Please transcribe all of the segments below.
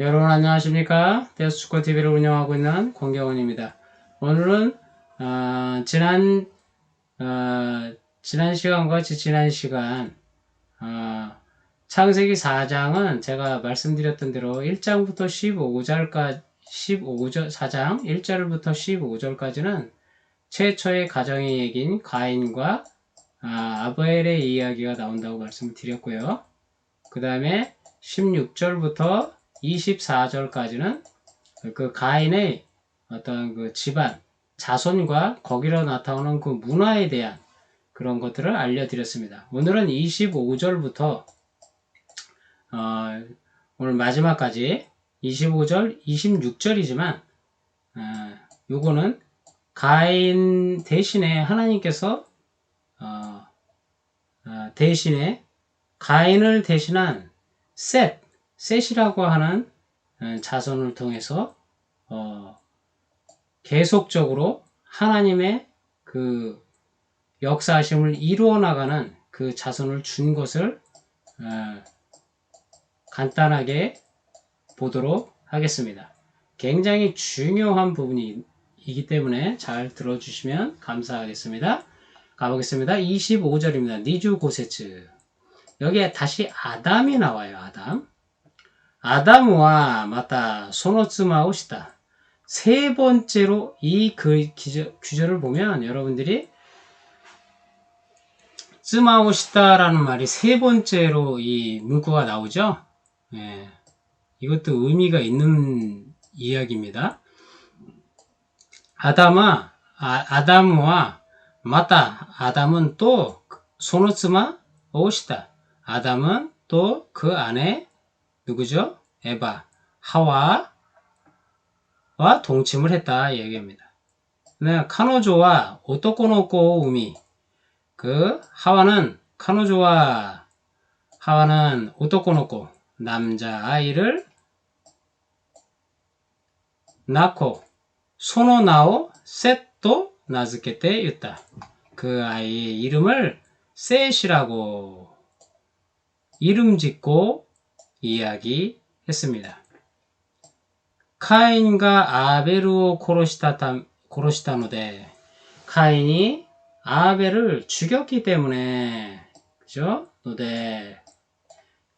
여러분 안녕하십니까? 데스축구TV를 운영하고 있는 권경원입니다. 오늘은 어, 지난 어, 지난 시간과 지난 시간 어, 창세기 4장은 제가 말씀드렸던 대로 1장부터 15절까지 15절 4장 1절부터 15절까지는 최초의 가정의 얘기인 가인과 아, 아벨의 이야기가 나온다고 말씀을 드렸고요. 그 다음에 16절부터 24절까지는 그 가인의 어떤 그 집안, 자손과 거기로 나타오는 그 문화에 대한 그런 것들을 알려드렸습니다. 오늘은 25절부터 어, 오늘 마지막까지 25절, 26절이지만 어, 요거는 가인 대신에 하나님께서 어, 어, 대신에 가인을 대신한 셋, 셋이라고 하는 어, 자손을 통해서 어, 계속적으로 하나님의 그 역사하심을 이루어 나가는 그 자손을 준 것을 어, 간단하게 보도록 하겠습니다. 굉장히 중요한 부분이기 때문에 잘 들어주시면 감사하겠습니다. 가보겠습니다. 25절입니다. 니주 고세츠. 여기에 다시 아담이 나와요. 아담. 아담과 마다 소노츠마오 시다. 세 번째로 이 그 규절을 보면 여러분들이 쯔마오 시다라는 말이 세 번째로 이 문구가 나오죠. 예. 이것도 의미가 있는 이야기입니다. 아담아, 아, 아담과 마다 아담은 또 소노츠마 오시다. 아담은 또 그 안에 누구죠? 에바, 하와와 동침을 했다 얘기합니다. 네, 카노조와 오토코노코 우미 그 하와는 카노조와 하와는 오토코노코 남자 아이를 낳고 소노나오 셋도 나즈케테 있다. 그 아이의 이름을 셋이라고 이름 짓고 이야기했습니다. 카인과 고로시타, 고로시타노데 카인이 아벨을 죽였기 때문에 그죠? 노데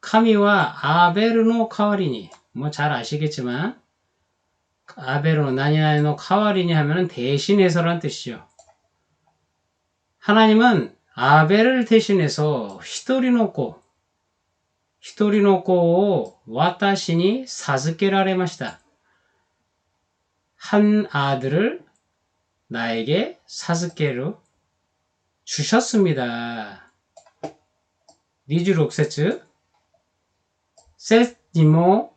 카미와 아베르노 카와리니 뭐 잘 아시겠지만 아베르노 나니나이노 카와리니 하면은 대신해서란 뜻이죠. 하나님은 아벨을 대신해서 히토리노코 一人の子を私に授けられました。한 아들을 나에게 사스케로 주셨습니다. 니주록세츠 셋니모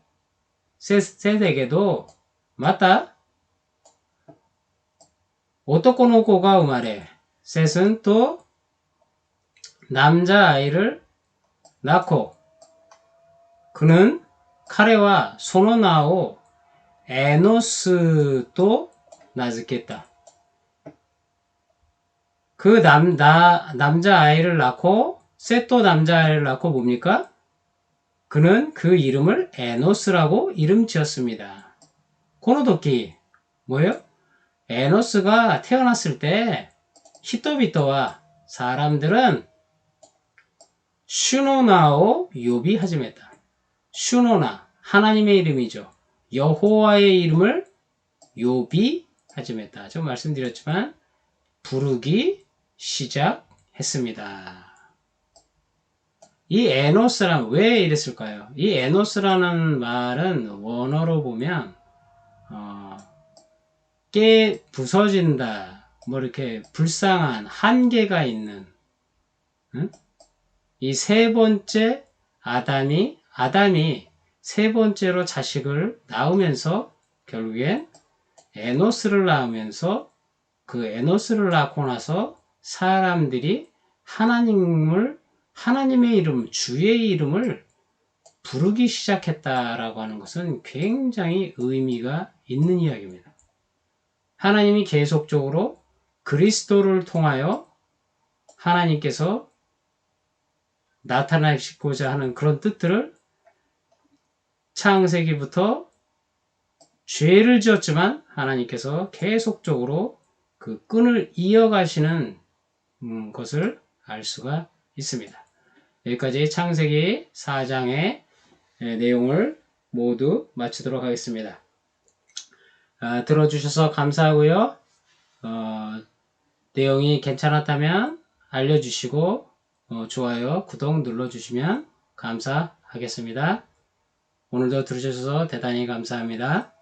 셋에게도 맞다. 男の子が 生まれ 셋은 또 남자아이를 낳고 그는 카레와 소노나오 에노스도 나즈겠다. 그 남, 나, 남자 아이를 낳고, 셋또 남자 아이를 낳고 뭡니까? 그는 그 이름을 에노스라고 이름 지었습니다. 코노도끼, 뭐예요? 에노스가 태어났을 때, 히토비토와 사람들은 슈노나오 요비 하지했다 슈노나 하나님의 이름이죠. 여호와의 이름을 요비 하지했다. 좀 말씀드렸지만 부르기 시작했습니다. 이 에노스란 왜 이랬을까요? 이 에노스라는 말은 원어로 보면 어, 깨 부서진다, 뭐 이렇게 불쌍한 한계가 있는 응? 이세 번째 아담이 아담이 세 번째로 자식을 낳으면서 결국엔 에노스를 낳으면서 그 에노스를 낳고 나서 사람들이 하나님을 하나님의 이름, 주의 이름을 부르기 시작했다라고 하는 것은 굉장히 의미가 있는 이야기입니다. 하나님이 계속적으로 그리스도를 통하여 하나님께서 나타나시고자 하는 그런 뜻들을 창세기부터 죄를 지었지만 하나님께서 계속적으로 그 끈을 이어가시는 음, 것을 알 수가 있습니다. 여기까지 창세기 4장의 내용을 모두 마치도록 하겠습니다. 아, 들어주셔서 감사하고요. 어, 내용이 괜찮았다면 알려주시고 어, 좋아요, 구독 눌러주시면 감사하겠습니다. 오늘도 들으셔서 대단히 감사합니다.